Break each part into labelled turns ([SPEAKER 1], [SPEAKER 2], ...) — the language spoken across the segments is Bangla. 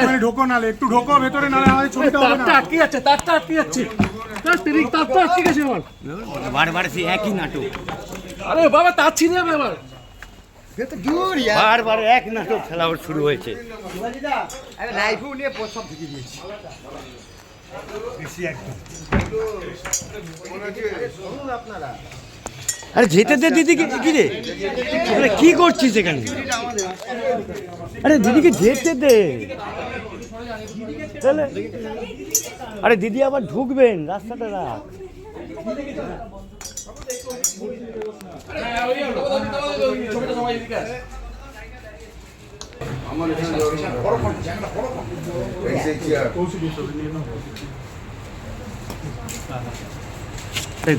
[SPEAKER 1] না
[SPEAKER 2] ঢোকো নালে একটু ঢোকো ভেতরে না
[SPEAKER 1] আটকে যাচ্ছে তারটা আটকে যাচ্ছে তারটা আটকে গেছে আমার
[SPEAKER 3] একই নাটক
[SPEAKER 1] আরে বাবা তার ছিঁড়ে আমার
[SPEAKER 3] বারবার এক নাটক খেলা ওর শুরু হয়েছে।
[SPEAKER 4] আরে লাইভও নিয়ে সব ঢুকে দিয়েছি।
[SPEAKER 3] আরে যেতে দে দিদিকে কি রে? আরে কি করছিস এখানে? আরে দিদিকে যেতে দে। আরে দিদি আবার ঢুকবেন রাস্তাটা রাখ।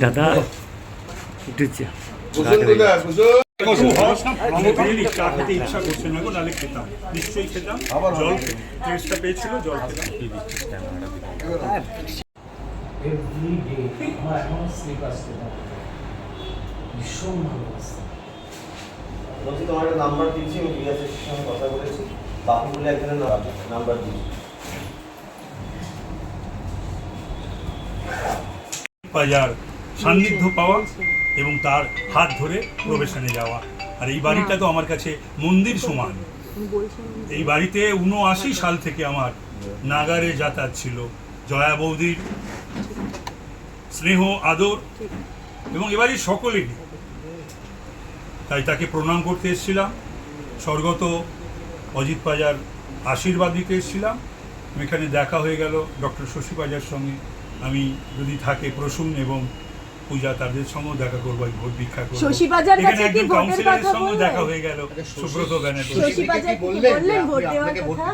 [SPEAKER 3] দাদা একটু চা-
[SPEAKER 2] চা খেতে ইচ্ছা করছে না গো নালে খেতাম নিশ্চয়ই খেতাম জল টেস্টটা পেয়েছিল জল খেতাম
[SPEAKER 5] এভরি ডে আমার এখনও স্লিপ আসতে থাকে ভীষণ ভালোবাসতাম
[SPEAKER 6] বলছি তোমার একটা নাম্বার দিচ্ছি আমি রিয়াজের সঙ্গে কথা বলেছি। বাপু বলে একজনের নাম্বার দিচ্ছি।
[SPEAKER 2] বাজার সান্নিধ্য পাওয়া এবং তার হাত ধরে প্রবেশনে যাওয়া। আর এই বাড়িটা তো আমার কাছে মন্দির সমান। এই বাড়িতে উনআশি সাল থেকে আমার নাগারে যাতায়াত ছিল। জয়া বৌদির স্নেহ আদর এবং এবারই সকলেরই। তাই তাকে প্রণাম করতে এসেছিলাম। স্বর্গত অজিত পাজার আশীর্বাদ দিতে এসেছিলাম। এখানে দেখা হয়ে গেল ডক্টর শশী পাজার সঙ্গে। আমি যদি থাকে প্রসূন এবং পূজা তাদের সঙ্গেও দেখা করব আমি ভোট ভিক্ষা করব। এখানে একজন কাউন্সিলরের
[SPEAKER 7] কথা
[SPEAKER 2] সঙ্গেও দেখা হয়ে গেল সুব্রত
[SPEAKER 7] দেওয়ার কথা?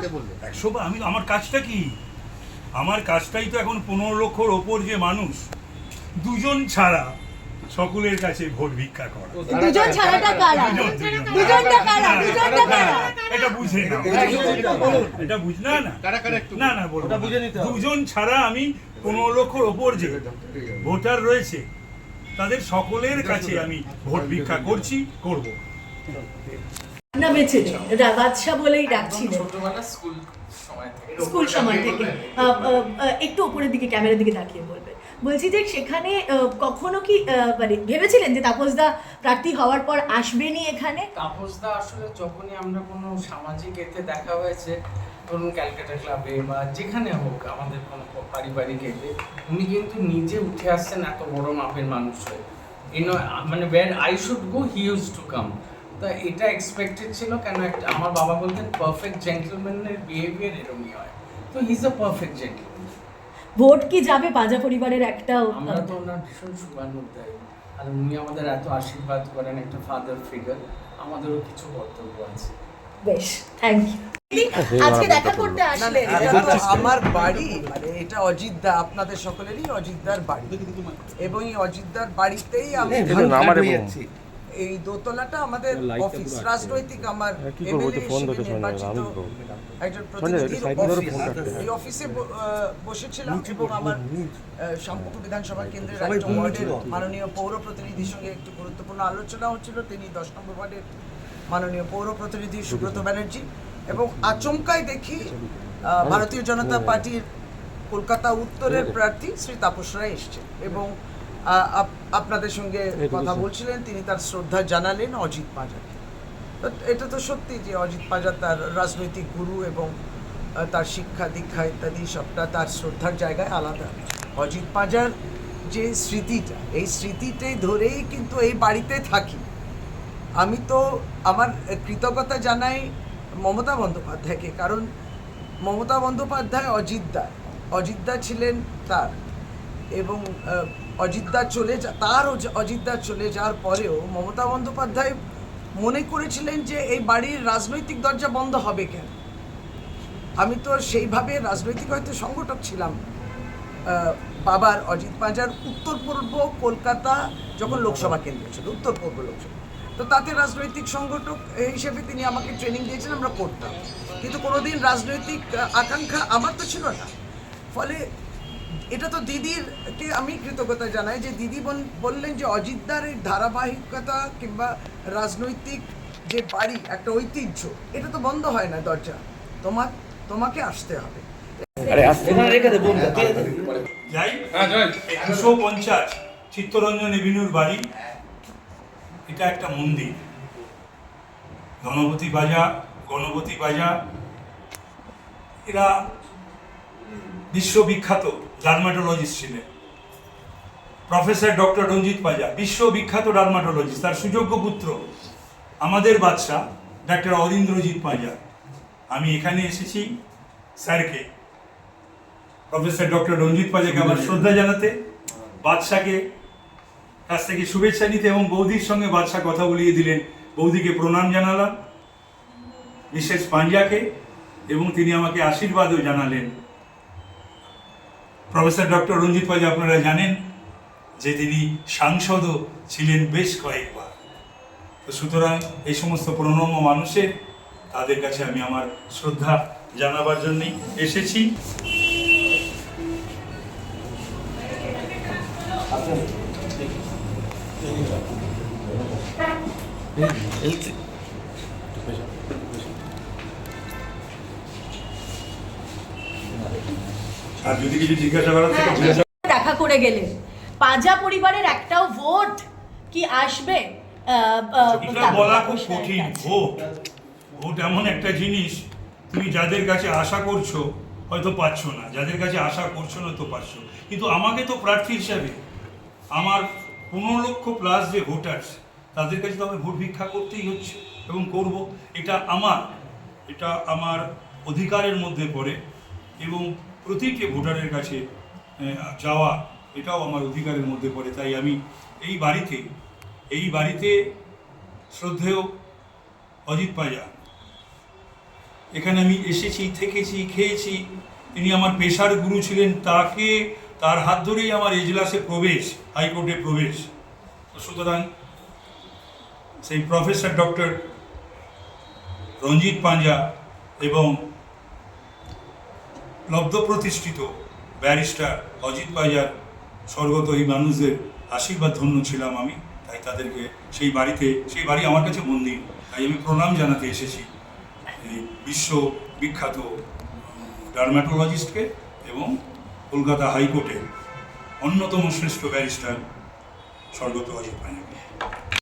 [SPEAKER 2] একশো আমি আমার কাজটা কি? আমার কাজটাই তো এখন পনেরো লক্ষর ওপর যে মানুষ দুজন ছাড়া সকলের কাছে ভোট ভিক্ষা করা।
[SPEAKER 7] দুজন ছাড়াটা কারা। দুজনটা কারা? দুজনটা কারা?
[SPEAKER 2] এটা বুঝে না এটা বুঝ না না। না না বলব না। দুজন ছাড়া আমি পনেরো লক্ষর ওপর যে ভোটার রয়েছে তাদের সকলের কাছে আমি ভোট ভিক্ষা করছি করব।
[SPEAKER 7] না বেছে বাদশা বলেই
[SPEAKER 5] ছোটবেলা স্কুল সময় থেকে।
[SPEAKER 7] একটু উপরের দিকে ক্যামেরার দিকে তাকিয়ে বলবে। বলছি যে সেখানে কখনো কি মানে ভেবেছিলেন যে তাপসদা প্রার্থী হওয়ার পর আসবেনই এখানে?
[SPEAKER 5] তাপসদা আসলে যখনই আমরা কোনো সামাজিক এতে দেখা হয়েছে, ধরুন ক্যালকাটা ক্লাবে বা যেখানে হোক আমাদের কোনো পারিবারিক এতে, উনি কিন্তু নিজে উঠে আসছেন এত বড় মাপের মানুষ হয়ে। ইন মানে where I should go he use to come তা এটা এক্সপেক্টেড ছিল কেন একটা, আমার বাবা বলতেন পারফেক্ট জেন্টলম্যানের বিহেভিয়ার এরমই হয়। তো he is a perfect gentleman
[SPEAKER 7] vote কি যাবে পাজা পরিবারের একটা
[SPEAKER 5] আমরা তো ওনার ভীষণ শুভানুধ্যায়ী আর উনি আমাদের এত আশীর্বাদ করেন একটা ফাদার ফিগার আমাদেরও কিছু কর্তব্য আছে
[SPEAKER 7] বেশ থ্যাংক ইউ আজকে দেখা করতে আসলেন
[SPEAKER 4] আমার বাড়ি মানে এটা অজিতদা আপনাদের সকলেরই অজিতদার বাড়ি এবং এই অজিতদার বাড়িতেই আমি। এই দোতলাটা আমাদের অফিস রাজনৈতিক আমার হিসেবে নির্বাচিত একজন অফিস এই অফিসে বসেছিলাম এবং আমার শামপুকুর বিধানসভা কেন্দ্রের একটা ওয়ার্ডের মাননীয় পৌর প্রতিনিধির সঙ্গে একটু গুরুত্বপূর্ণ আলোচনা হচ্ছিল। তিনি দশ নম্বর ওয়ার্ডের মাননীয় পৌর প্রতিনিধি সুব্রত ব্যানার্জি এবং আচমকাই দেখি আহ, ভারতীয় জনতা পার্টির কলকাতা উত্তরের প্রার্থী শ্রী তাপস রায় এসছেন। এবং আহ, আপ- আপনাদের সঙ্গে কথা বলছিলেন তিনি তার শ্রদ্ধা জানালেন অজিত পাজারকে এটা তো সত্যি যে অজিত পাজার তার রাজনৈতিক গুরু এবং তার শিক্ষা দীক্ষা ইত্যাদি সবটা তার শ্রদ্ধার জায়গায় আলাদা। অজিত পাজার যে স্মৃতিটা এই স্মৃতিটাই ধরেই কিন্তু এই বাড়িতে থাকি। আমি তো আমার কৃতজ্ঞতা জানাই মমতা বন্দ্যোপাধ্যায়কে কারণ মমতা বন্দ্যোপাধ্যায় অজিতদা অজিতদা ছিলেন তার। এবং অজিতদা চলে যা তার অজ- অজিতদা চলে যাওয়ার পরেও মমতা বন্দ্যোপাধ্যায় মনে করেছিলেন যে এই বাড়ির রাজনৈতিক দরজা বন্ধ হবে কেন? আমি তো সেইভাবে রাজনৈতিক হয়তো সংগঠক ছিলাম। বাবার অজিত পাঁজার উত্তর পূর্ব কলকাতা যখন লোকসভা কেন্দ্র ছিল, উত্তর পূর্ব লোকসভা। তো তাতে রাজনৈতিক সংগঠক হিসেবে তিনি আমাকে ট্রেনিং দিয়েছেন, আমরা করতাম। কিন্তু কোনোদিন রাজনৈতিক আকাঙ্ক্ষা আমার তো ছিল না। ফলে এটা তো দিদির কে আমি কৃতজ্ঞতা জানাই যে দিদি বল- বললেন যে অজিতদার এই ধারাবাহিকতা কিংবা রাজনৈতিক যে বাড়ি একটা ঐতিহ্য এটা তো বন্ধ হয় না দরজা। তোমার তোমাকে আসতে হবে।
[SPEAKER 2] যাই দুশো পঞ্চাশ চিত্তরঞ্জন এভিনিউর বাড়ি। এটা একটা মন্দির। গণপতি বাজা গণপতি বাজা। এরা বিশ্ববিখ্যাত ডার্মাটোলজিস্ট ছিলেন। প্রফেসর ডক্টর রঞ্জিত পাজা বিশ্ববিখ্যাত ডার্মাটোলজিস্ট তার সুযোগ্য পুত্র আমাদের বাদশা ডাক্তার অরিন্দ্রজিৎ পাজা আমি এখানে এসেছি স্যারকে প্রফেসর ডক্টর রঞ্জিত পাজাকে আমার শ্রদ্ধা জানাতে। বাদশাকে কাছ থেকে শুভেচ্ছা নিতে এবং বৌদির সঙ্গে বাদশাহ কথা বলিয়ে দিলেন। বৌদিকে প্রণাম জানালাম বিশেষ পাঞ্জাকে এবং তিনি আমাকে আশীর্বাদও জানালেন। প্রফেসর ডক্টর রঞ্জিত পাজা আপনারা জানেন যে তিনি সাংসদও ছিলেন বেশ কয়েকবার। তো সুতরাং এই সমস্ত প্রণম্য মানুষের, তাদের কাছে আমি আমার শ্রদ্ধা জানাবার জন্যই এসেছি। আর যদি কিছু জিজ্ঞাসা করার থাকে জিজ্ঞাসা
[SPEAKER 7] দেখা করে গেলেন পাজা পরিবারের একটাও ভোট কি আসবে?
[SPEAKER 2] এটা বলা খুব কঠিন ভোট। ভোট এমন একটা জিনিস তুমি যাদের কাছে আশা করছ হয়তো পাচ্ছ না। যাদের কাছে আশা করছ না তো পাচ্ছ। কিন্তু আমাকে তো প্রার্থী হিসাবে আমার পনেরো লক্ষ প্লাস যে ভোটার্স তাদের কাছে তো আমি ভোট ভিক্ষা করতেই হচ্ছে এবং করব। এটা আমার এটা আমার অধিকারের মধ্যে পড়ে এবং প্রতিটি ভোটারের কাছে যাওয়া, এটাও আমার অধিকারের মধ্যে পড়ে। তাই আমি এই বাড়িতে এই বাড়িতে শ্রদ্ধেয় অজিত পাজা। এখানে আমি এসেছি, থেকেছি, খেয়েছি। তিনি আমার পেশার গুরু ছিলেন। তাকে, তার হাত ধরেই আমার এজলাসে প্রবেশ, হাইকোর্টে প্রবেশ। সুতরাং সেই প্রফেসর ডক্টর রঞ্জিত পাঞ্জা এবং লব্ধ প্রতিষ্ঠিত ব্যারিস্টার অজিত পাইজার স্বর্গত এই মানুষদের আশীর্বাদ ধন্য ছিলাম আমি, তাই তাদেরকে সেই বাড়িতে, সেই বাড়ি আমার কাছে মন্দির, তাই আমি প্রণাম জানাতে এসেছি এই বিশ্ব বিখ্যাত ডার্মাটোলজিস্টকে এবং কলকাতা হাইকোর্টের অন্যতম শ্রেষ্ঠ ব্যারিস্টার স্বর্গত অজিত পাইজাকে